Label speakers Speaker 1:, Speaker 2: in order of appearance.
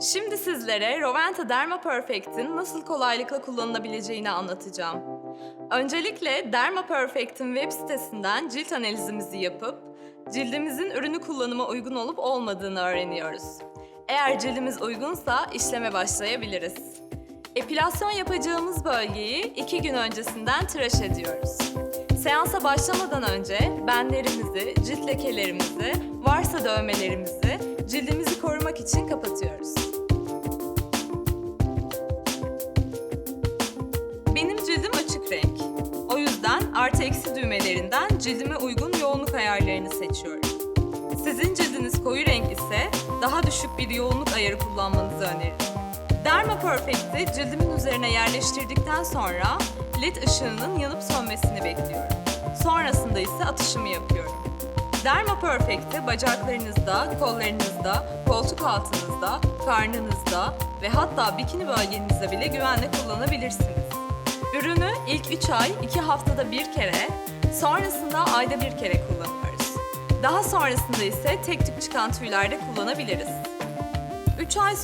Speaker 1: Şimdi sizlere Roventa Derma Perfect'in nasıl kolaylıkla kullanılabileceğini anlatacağım. Öncelikle Derma Perfect'in web sitesinden cilt analizimizi yapıp cildimizin ürünü kullanıma uygun olup olmadığını öğreniyoruz. Eğer cildimiz uygunsa işleme başlayabiliriz. Epilasyon yapacağımız bölgeyi iki gün öncesinden tıraş ediyoruz. Seansa başlamadan önce benlerimizi, cilt lekelerimizi, varsa dövmelerimizi cildimizi artı eksi düğmelerinden cildime uygun yoğunluk ayarlarını seçiyorum. Sizin cildiniz koyu renk ise daha düşük bir yoğunluk ayarı kullanmanızı öneririm. Derma Perfect'i cildimin üzerine yerleştirdikten sonra led ışığının yanıp sönmesini bekliyorum. Sonrasında ise atışımı yapıyorum. Derma Perfect'i bacaklarınızda, kollarınızda, koltuk altınızda, karnınızda ve hatta bikini bölgenizde bile güvenle kullanabilirsiniz. Ürünü ilk 3 ay 2 haftada bir kere, sonrasında ayda bir kere kullanıyoruz. Daha sonrasında ise tek tük çıkan tüylerde kullanabiliriz. 3 ay